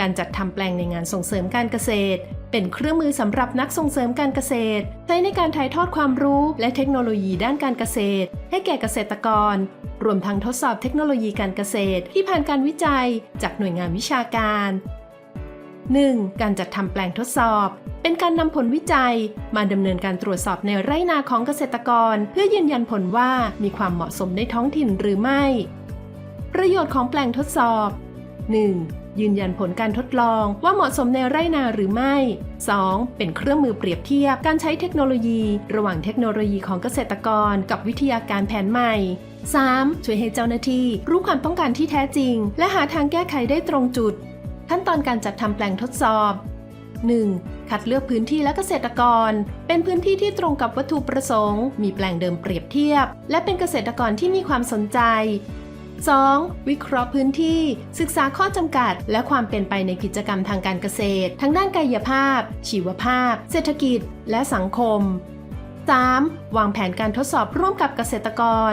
การจัดทำแปลงในงานส่งเสริมการเกษตร เป็นเครื่องมือสำหรับนักส่งเสริมการเกษตร ใช้ในการถ่ายทอดความรู้และเทคโนโลยีด้านการเกษตร ให้แก่เกษตรกร รวมทั้งทดสอบเทคโนโลยีการเกษตร ที่ผ่านการวิจัย จากหน่วยงานวิชาการ 1. การจัดทำแปลงทดสอบ เป็นการนำผลวิจัย มาดำเนินการตรวจสอบในไร่นาของเกษตรกร เพื่อยืนยันผลว่ามีความเหมาะสมในท้องถิ่นหรือไม่ ประโยชน์ของแปลงทดสอบ 1. ยืนยันผลการทดลองว่าเหมาะสมในไร่นาหรือไม่ 2. เป็นเครื่องมือเปรียบเทียบการใช้เทคโนโลยี ระหว่างเทคโนโลยีของเกษตรกร กับวิทยาการแผนใหม่ 3. ช่วยให้เจ้าหน้าที่รู้ความต้องการที่แท้จริง และหาทางแก้ไขได้ตรงจุด ขั้นตอนการจัดทำแปลงทดสอบ 1. คัดเลือกพื้นที่และเกษตรกร เป็นพื้นที่ที่ตรงกับวัตถุประสงค์ มีแปลงเดิมเปรียบเทียบ และเป็นเกษตรกรที่มีความสนใจ 2. วิเคราะห์พื้นที่ ศึกษาข้อจำกัด และความเป็นไปในกิจกรรมทางการเกษตร ทั้งด้านกายภาพ ชีวภาพ เศรษฐกิจ และสังคม 3. วางแผนการทดสอบร่วมกับเกษตรกร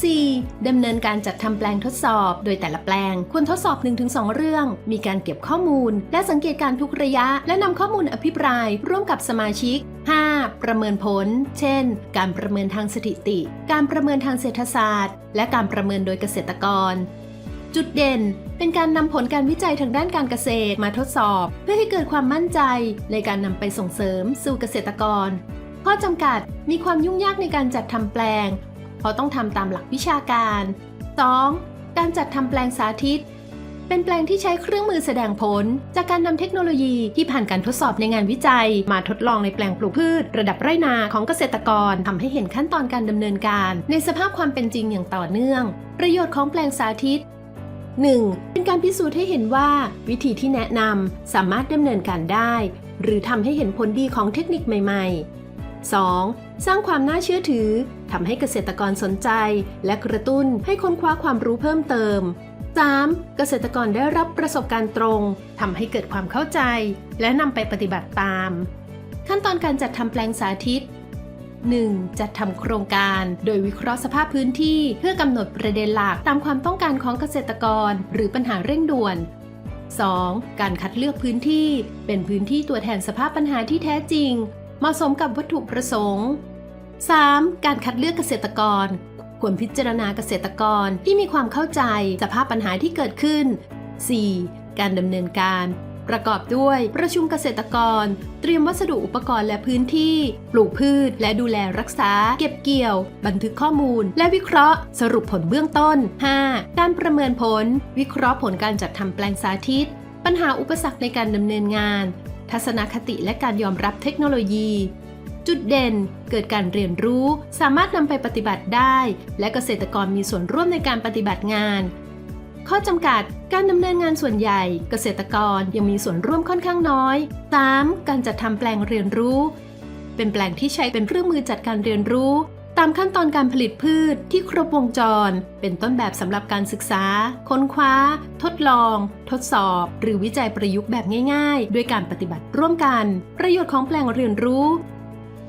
4. ดำเนินการจัดทำแปลงทดสอบ โดยแต่ละแปลงควรทดสอบ 1-2 เรื่อง มีการเก็บข้อมูล และสังเกตการทุกระยะ และนำข้อมูลอภิปรายร่วมกับสมาชิก 5. ประเมินผล เช่น การประเมินทางสถิติ การประเมินทางเศรษฐศาสตร์ และการประเมินโดยเกษตรกร จุดเด่น เป็นการนำผลการวิจัยทางด้านการเกษตรมาทดสอบ เพื่อให้เกิดความมั่นใจ ในการนำไปส่งเสริมสู่เกษตรกร ข้อจำกัด มีความยุ่งยากในการจัดทำแปลง เพราะต้องทำตามหลักวิชาการ 2. การจัดทำแปลงสาธิต เป็นแปลงที่ใช้เครื่องมือแสดงผล จากการนำเทคโนโลยีที่ผ่านการทดสอบในงานวิจัย มาทดลองในแปลงปลูกพืช ระดับไร่นาของเกษตรกรทำให้เห็นขั้นตอนการดำเนินการ ในสภาพความเป็นจริงอย่างต่อเนื่อง ประโยชน์ของแปลงสาธิต 1. เป็นการพิสูจน์ให้เห็นว่า วิธีที่แนะนำสามารถดำเนินการได้ หรือทำให้เห็นผลดีของเทคนิคใหม่ ๆ 2. สร้างความน่าเชื่อถือ ทำให้เกษตรกรสนใจ และกระตุ้นให้ค้นคว้าความรู้เพิ่มเติม 3. เกษตรกรได้รับประสบการณ์ตรงทำให้เกิดความเข้าใจ และนำไปปฏิบัติตาม ขั้นตอนการจัดทำแปลงสาธิต 1. จัดทำโครงการโดยวิเคราะห์สภาพพื้นที่เพื่อกำหนดประเด็นหลักตามความต้องการของเกษตรกร หรือปัญหาเร่งด่วน 2. การคัดเลือกพื้นที่ เป็นพื้นที่ตัวแทนสภาพปัญหาที่แท้จริง เหมาะสมกับวัตถุประสงค์ 3. การคัดเลือกเกษตรกร ควรพิจารณาเกษตรกรที่มีความเข้าใจสภาพปัญหาที่เกิดขึ้น 4. การดำเนินการ ประกอบด้วยประชุมเกษตรกร เตรียมวัสดุอุปกรณ์และพื้นที่ ปลูกพืช และดูแลรักษา เก็บเกี่ยว บันทึกข้อมูล และวิเคราะห์ สรุปผลเบื้องต้น 5. การประเมินผล วิเคราะห์ผลการจัดทำแปลงสาธิต ปัญหาอุปสรรคในการดำเนินงาน ทัศนคติและการยอมรับเทคโนโลยี จุดเด่น เกิดการเรียนรู้ สามารถนำไปปฏิบัติได้ และเกษตรกรมีส่วนร่วมในการปฏิบัติงาน ข้อจำกัด การดำเนินงานส่วนใหญ่ เกษตรกรยังมีส่วนร่วมค่อนข้างน้อย 3. การจัดทำแปลงเรียนรู้ เป็นแปลงที่ใช้เป็นเครื่องมือจัดการเรียนรู้ ตามขั้นตอนการผลิตพืชที่ครบวงจร เป็นต้นแบบสำหรับการศึกษา ค้นคว้า ทดลอง ทดสอบ หรือวิจัยประยุกต์แบบง่าย ๆ ด้วยการปฏิบัติร่วมกัน ประโยชน์ของแปลงเรียนรู้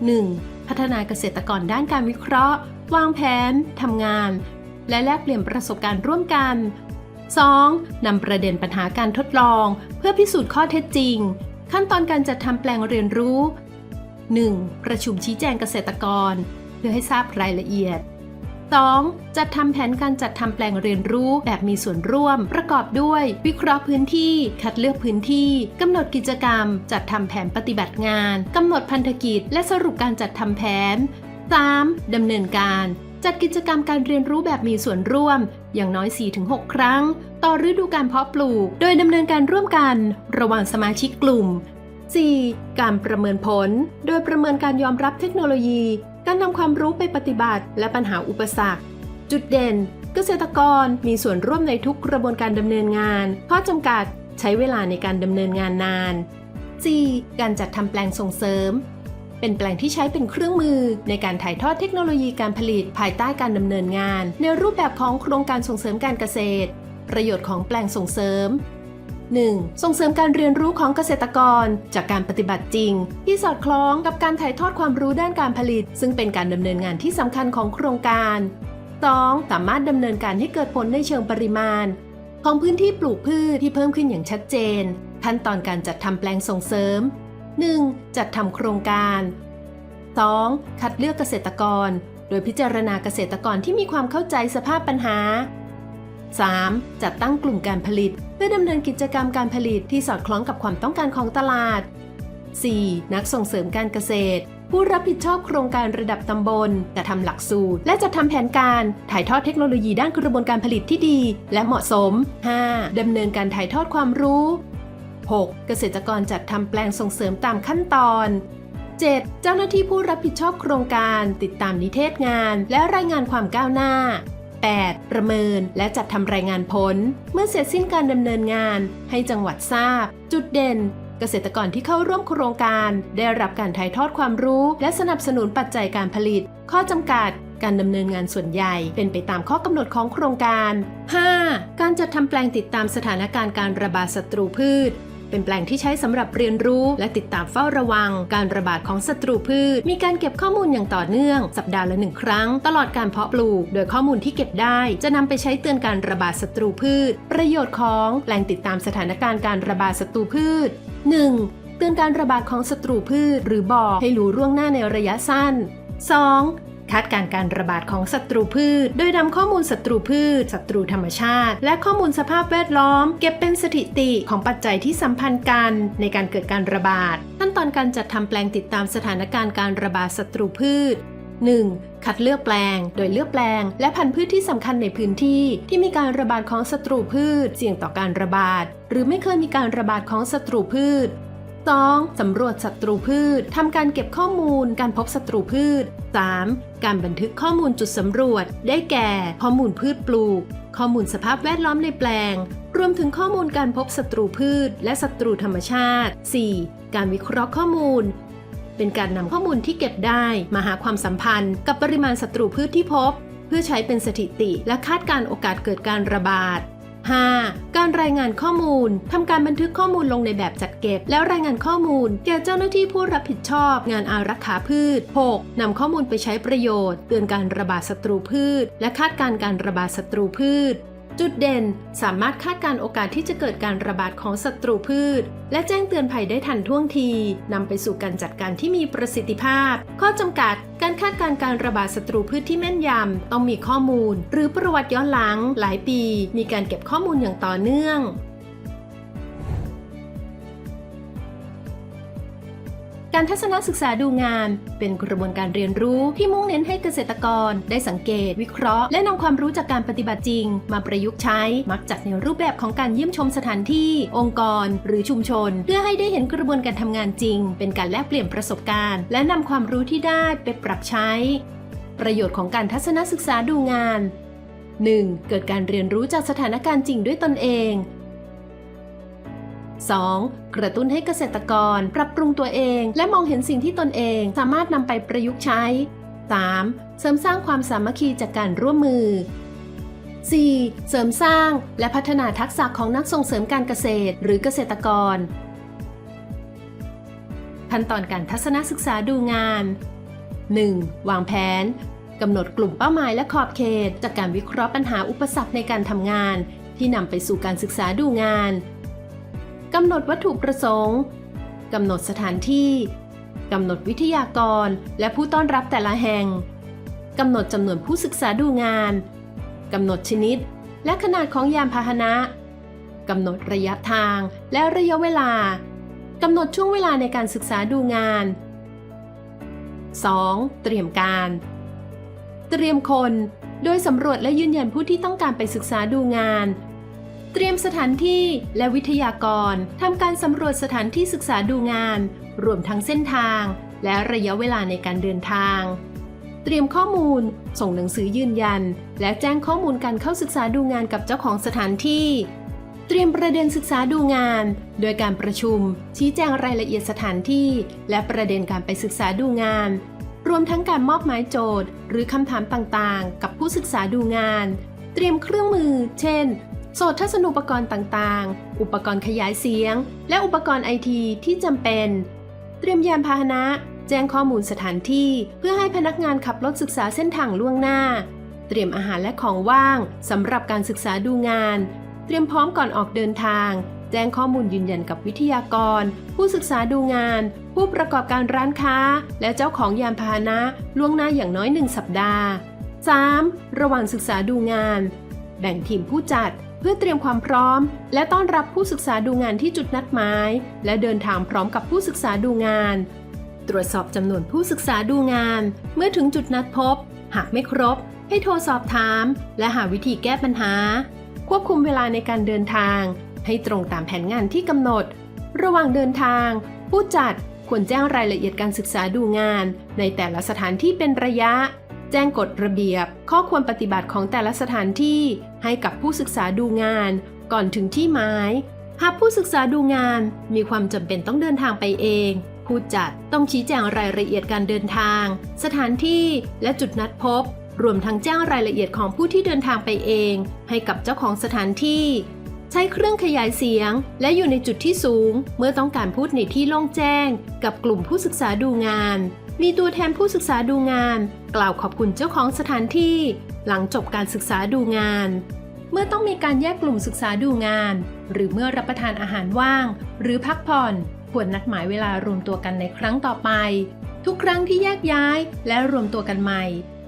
1. พัฒนาเกษตรกรด้านการวิเคราะห์ วางแผน ทำงาน และแลกเปลี่ยนประสบการณ์ร่วมกัน 2. นำประเด็นปัญหาการทดลอง เพื่อพิสูจน์ข้อเท็จจริง ขั้นตอนการจัดทำแปลงเรียนรู้ 1. ประชุมชี้แจงเกษตรกร เพื่อให้ทราบรายละเอียด 2. จัดทำแผนการจัดทำแปลงเรียนรู้แบบมีส่วนร่วม ประกอบด้วย วิเคราะห์พื้นที่ คัดเลือกพื้นที่กำหนดกิจกรรม จัดทำแผนปฏิบัติงานกำหนดพันธกิจ และสรุปการจัดทำแผน 3. ดำเนินการจัดกิจกรรมการเรียนรู้แบบมีส่วนร่วม อย่างน้อย 4-6 ครั้ง ต่อฤดูการเพาะปลูก โดยดำเนินการร่วมกัน ระหว่างสมาชิกกลุ่ม 4. การประเมินผล โดยประเมินการยอมรับเทคโนโลยี การนำความรู้ไปปฏิบัติ และปัญหาอุปสรรค จุดเด่น เกษตรกรมีส่วนร่วมในทุกกระบวนการดำเนินงาน ข้อจำกัดใช้เวลาในการดำเนินงานนาน 4. การจัดทำแปลงส่งเสริม เป็นแปลงที่ใช้เป็นเครื่องมือในการถ่ายทอดเทคโนโลยีการผลิตภายใต้การดำเนินงาน ในรูปแบบของโครงการส่งเสริมการเกษตร ประโยชน์ของแปลงส่งเสริม 1. ส่งเสริมการเรียนรู้ของเกษตรกร จากการปฏิบัติจริง ที่สอดคล้องกับการถ่ายทอดความรู้ด้านการผลิต ซึ่งเป็นการดำเนินงานที่สำคัญของโครงการ 2. สามารถดำเนินการให้เกิดผลในเชิงปริมาณ ของพื้นที่ปลูกพืชที่เพิ่มขึ้นอย่างชัดเจน ขั้นตอนการจัดทำแปลงส่งเสริม 1. จัดทำโครงการ 2. คัดเลือกเกษตรกร โดยพิจารณาเกษตรกรที่มีความเข้าใจสภาพปัญหา 3. จัดตั้งกลุ่มการผลิต เพื่อดำเนินกิจกรรมการผลิตที่สอดคล้องกับความต้องการของตลาด 4. นักส่งเสริมการเกษตร ผู้รับผิดชอบโครงการระดับตำบลจะทำหลักสูตร และจะทำแผนการถ่ายทอดเทคโนโลยีด้านกระบวนการผลิตที่ดี และเหมาะสม 5. ดำเนินการถ่ายทอดความรู้ 6. เกษตรกรจัดทำแปลงส่งเสริมตามขั้นตอน 7. เจ้าหน้าที่ผู้รับผิดชอบโครงการ ติดตามนิเทศงาน และรายงานความก้าวหน้า 8. ประเมิน และจัดทำรายงานผล เมื่อเสร็จสิ้นการดำเนินงาน ให้จังหวัดทราบ จุดเด่นเกษตรกรที่เข้าร่วมโครงการ ได้รับการถ่ายทอดความรู้ และสนับสนุนปัจจัยการผลิต ข้อจำกัด การดำเนินงานส่วนใหญ่ เป็นไปตามข้อกำหนดของโครงการ 5. การจัดทำแปลงติดตามสถานการณ์การระบาดศัตรูพืช เป็นแปลงที่ใช้สำหรับเรียนรู้ และติดตามเฝ้าระวัง การระบาดของศัตรูพืช มีการเก็บข้อมูลอย่างต่อเนื่อง สัปดาห์ละหนึ่งครั้ง ตลอดการเพาะปลูก โดยข้อมูลที่เก็บได้ จะนำไปใช้เตือนการระบาดศัตรูพืช ประโยชน์ของแหล่งติดตามสถานการณ์การระบาดศัตรูพืช 1. เตือนการระบาดของศัตรูพืช หรือบอกให้รู้ล่วงหน้าในระยะสั้น 2. คาดการการระบาดของศัตรูพืช โดยนำข้อมูลศัตรูพืช ศัตรูธรรมชาติ และข้อมูลสภาพแวดล้อม เก็บเป็นสถิติของปัจจัยที่สัมพันธ์กันในการเกิดการระบาด ขั้นตอนการจัดทำแปลงติดตามสถานการณ์การระบาดศัตรูพืช 1. คัดเลือกแปลง โดยเลือกแปลง และพันธุ์พืชที่สำคัญในพื้นที่ ที่มีการระบาดของศัตรูพืช เสี่ยงต่อการระบาด หรือไม่เคยมีการระบาดของศัตรูพืช 2. สำรวจศัตรูพืช ทำการเก็บข้อมูลการพบศัตรูพืช 3. การบันทึกข้อมูลจุดสำรวจ ได้แก่ ข้อมูลพืชปลูก ข้อมูลสภาพแวดล้อมในแปลง รวมถึงข้อมูลการพบศัตรูพืช และศัตรูธรรมชาติ 4. การวิเคราะห์ข้อมูล เป็นการนำข้อมูลที่เก็บได้มาหาความสัมพันธ์ กับปริมาณศัตรูพืชที่พบ เพื่อใช้เป็นสถิติ และคาดการณ์โอกาสเกิดการระบาด 5. การรายงานข้อมูล ทำการบันทึกข้อมูลลงในแบบจัดเก็บ แล้วรายงานข้อมูล แก่เจ้าหน้าที่ผู้รับผิดชอบ งานอารักขาพืช 6. นำข้อมูลไปใช้ประโยชน์ เตือนการระบาดศัตรูพืช และคาดการณ์การระบาดศัตรูพืช จุดเด่นสามารถคาดการณ์โอกาสที่จะเกิดการระบาดของศัตรูพืช และแจ้งเตือนภัยได้ทันท่วงทีนำไปสู่การจัดการที่มีประสิทธิภาพ ข้อจำกัด การคาดการณ์การระบาดศัตรูพืชที่แม่นยำต้องมีข้อมูล หรือประวัติย้อนหลังหลายปี มีการเก็บข้อมูลอย่างต่อเนื่อง การทัศนศึกษาดูงาน เป็นกระบวนการเรียนรู้ที่มุ่งเน้นให้เกษตรกร ได้สังเกต วิเคราะห์ และนำความรู้จากการปฏิบัติจริง มาประยุกต์ใช้ มักจัดในรูปแบบของการเยี่ยมชมสถานที่ องค์กร หรือชุมชน เพื่อให้ได้เห็นกระบวนการทำงานจริง เป็นการแลกเปลี่ยนประสบการณ์ และนำความรู้ที่ได้ไปปรับใช้ ประโยชน์ของการทัศนศึกษาดูงาน 1. เกิดการเรียนรู้จากสถานการณ์จริงด้วยตนเอง 2. กระตุ้นให้เกษตรกรปรับปรุงตัวเอง และมองเห็นสิ่งที่ตนเองสามารถนำไปประยุกต์ใช้ 3. เสริมสร้างความสามัคคีจากการร่วมมือ 4. เสริมสร้างและพัฒนาทักษะของนักส่งเสริมการเกษตรหรือเกษตรกร ขั้นตอนการทัศนศึกษาดูงาน 1. วางแผนกำหนดกลุ่มเป้าหมายและขอบเขต จากการวิเคราะห์ปัญหาอุปสรรคในการทำงาน ที่นำไปสู่การศึกษาดูงาน กำหนดวัตถุประสงค์กำหนดสถานที่กำหนดวิทยากรและผู้ต้อนรับแต่ละแห่งกำหนดจำนวนผู้ศึกษาดูงานกำหนดชนิดและขนาดของยานพาหนะกำหนดระยะทางและระยะเวลากำหนดช่วงเวลาในการศึกษาดูงาน 2. เตรียมการ เตรียมคน โดยสำรวจและยืนยันผู้ที่ต้องการไปศึกษาดูงาน เตรียมสถานที่และวิทยากรทำการสำรวจสถานที่ศึกษาดูงาน รวมทั้งเส้นทาง และระยะเวลาในการเดินทาง เตรียมข้อมูล ส่งหนังสือยืนยัน และแจ้งข้อมูลการเข้าศึกษาดูงานกับเจ้าของสถานที่ เตรียมประเด็นศึกษาดูงาน โดยการประชุม ชี้แจงรายละเอียดสถานที่ และประเด็นการไปศึกษาดูงาน รวมทั้งการมอบหมายโจทย์ หรือคำถามต่างๆ กับผู้ศึกษาดูงาน เตรียมเครื่องมือ เช่น โสตทัศนูปกรณ์ต่างๆ อุปกรณ์ขยายเสียง และอุปกรณ์ไอทีที่จำเป็น เตรียมยานพาหนะ แจ้งข้อมูลสถานที่ เพื่อให้พนักงานขับรถศึกษาเส้นทางล่วงหน้า เตรียมอาหารและของว่างสำหรับการศึกษาดูงาน เตรียมพร้อมก่อนออกเดินทาง แจ้งข้อมูลยืนยันกับวิทยากร ผู้ศึกษาดูงาน ผู้ประกอบการร้านค้า และเจ้าของยานพาหนะล่วงหน้าอย่างน้อยหนึ่งสัปดาห์ 3. ระหว่างศึกษาดูงาน แบ่งทีมผู้จัด พื่อเตรียมความพร้อม และต้อนรับผู้ศึกษาดูงานที่จุดนัดหมาย และเดินทางพร้อมกับผู้ศึกษาดูงาน ตรวจสอบจำนวนผู้ศึกษาดูงาน เมื่อถึงจุดนัดพบ หากไม่ครบ ให้โทรสอบถาม และหาวิธีแก้ปัญหา ควบคุมเวลาในการเดินทาง ให้ตรงตามแผนงานที่กำหนด ระหว่างเดินทาง ผู้จัดควรแจ้งรายละเอียดการศึกษาดูงาน ในแต่ละสถานที่เป็นระยะ แจ้งกฎระเบียบ ข้อควรปฏิบัติของแต่ละสถานที่ ให้กับผู้ศึกษาดูงาน ก่อนถึงที่หมาย หากผู้ศึกษาดูงานมีความจำเป็นต้องเดินทางไปเอง ผู้จัดต้องชี้แจงรายละเอียดการเดินทาง สถานที่และจุดนัดพบ รวมทั้งแจ้งรายละเอียดของผู้ที่เดินทางไปเอง ให้กับเจ้าของสถานที่ใช้เครื่องขยายเสียง และอยู่ในจุดที่สูง เมื่อต้องการพูดในที่โล่งแจ้ง กับกลุ่มผู้ศึกษาดูงาน มีตัวแทนผู้ศึกษาดูงาน กล่าวขอบคุณเจ้าของสถานที่ หลังจบการศึกษาดูงาน เมื่อต้องมีการแยกกลุ่มศึกษาดูงาน หรือเมื่อรับประทานอาหารว่าง หรือพักผ่อนควรนัดหมายเวลารวมตัวกันในครั้งต่อไป ทุกครั้งที่แยกย้ายและรวมตัวกันใหม่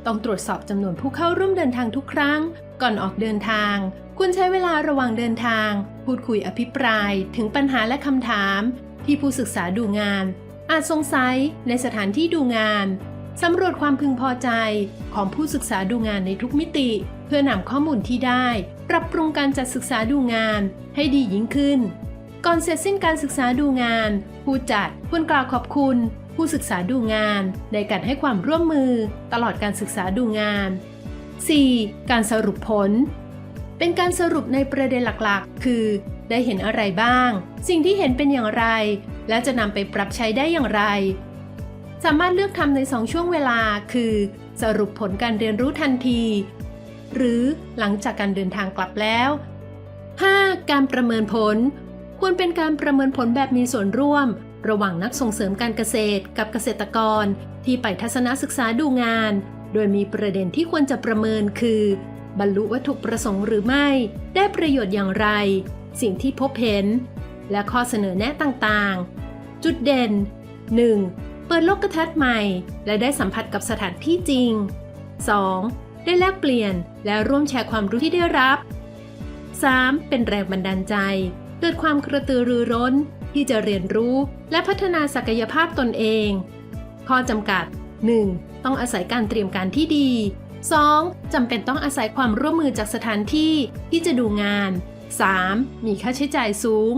ต้องตรวจสอบจำนวนผู้เข้าร่วมเดินทางทุกครั้ง ก่อนออกเดินทาง ควรใช้เวลาระหว่างเดินทาง พูดคุยอภิปราย ถึงปัญหาและคำถาม ที่ผู้ศึกษาดูงาน อาจสงสัยในสถานที่ดูงานสำรวจความพึงพอใจของผู้ศึกษาดูงานในทุกมิติ เพื่อนำข้อมูลที่ได้ ปรับปรุงการจัดศึกษาดูงานให้ดียิ่งขึ้น ก่อนเสร็จสิ้นการศึกษาดูงาน ผู้จัดควรกล่าวขอบคุณ ผู้ศึกษาดูงาน ในการให้ความร่วมมือตลอดการศึกษาดูงาน 4. การสรุปผล เป็นการสรุปในประเด็นหลักๆ คือ ได้เห็นอะไรบ้าง สิ่งที่เห็นเป็นอย่างไร และจะนำไปปรับใช้ได้อย่างไร สามารถเลือกทำใน 2 ช่วงเวลา คือ สรุปผลการเรียนรู้ทันที หรือหลังจากการเดินทางกลับแล้ว 5. การประเมินผล ควรเป็นการประเมินผลแบบมีส่วนร่วม ระหว่างนักส่งเสริมการเกษตร กับเกษตรกร ที่ไปทัศนศึกษาดูงาน โดยมีประเด็นที่ควรจะประเมินคือบรรลุวัตถุประสงค์หรือไม่ ได้ประโยชน์อย่างไร สิ่งที่พบเห็น และข้อเสนอแนะต่างๆ จุดเด่น 1. เปิดโลกทัศน์ใหม่ และได้สัมผัสกับสถานที่จริง 2. ได้แลกเปลี่ยนและร่วมแชร์ความรู้ที่ได้รับ 3. เป็นแรงบันดาลใจ เกิดความกระตือรือร้น ที่จะเรียนรู้และพัฒนาศักยภาพตนเอง ข้อจำกัด 1. ต้องอาศัยการเตรียมการที่ดี 2. จำเป็นต้องอาศัยความร่วมมือจากสถานที่ที่จะดูงาน 3. มีค่าใช้จ่ายสูง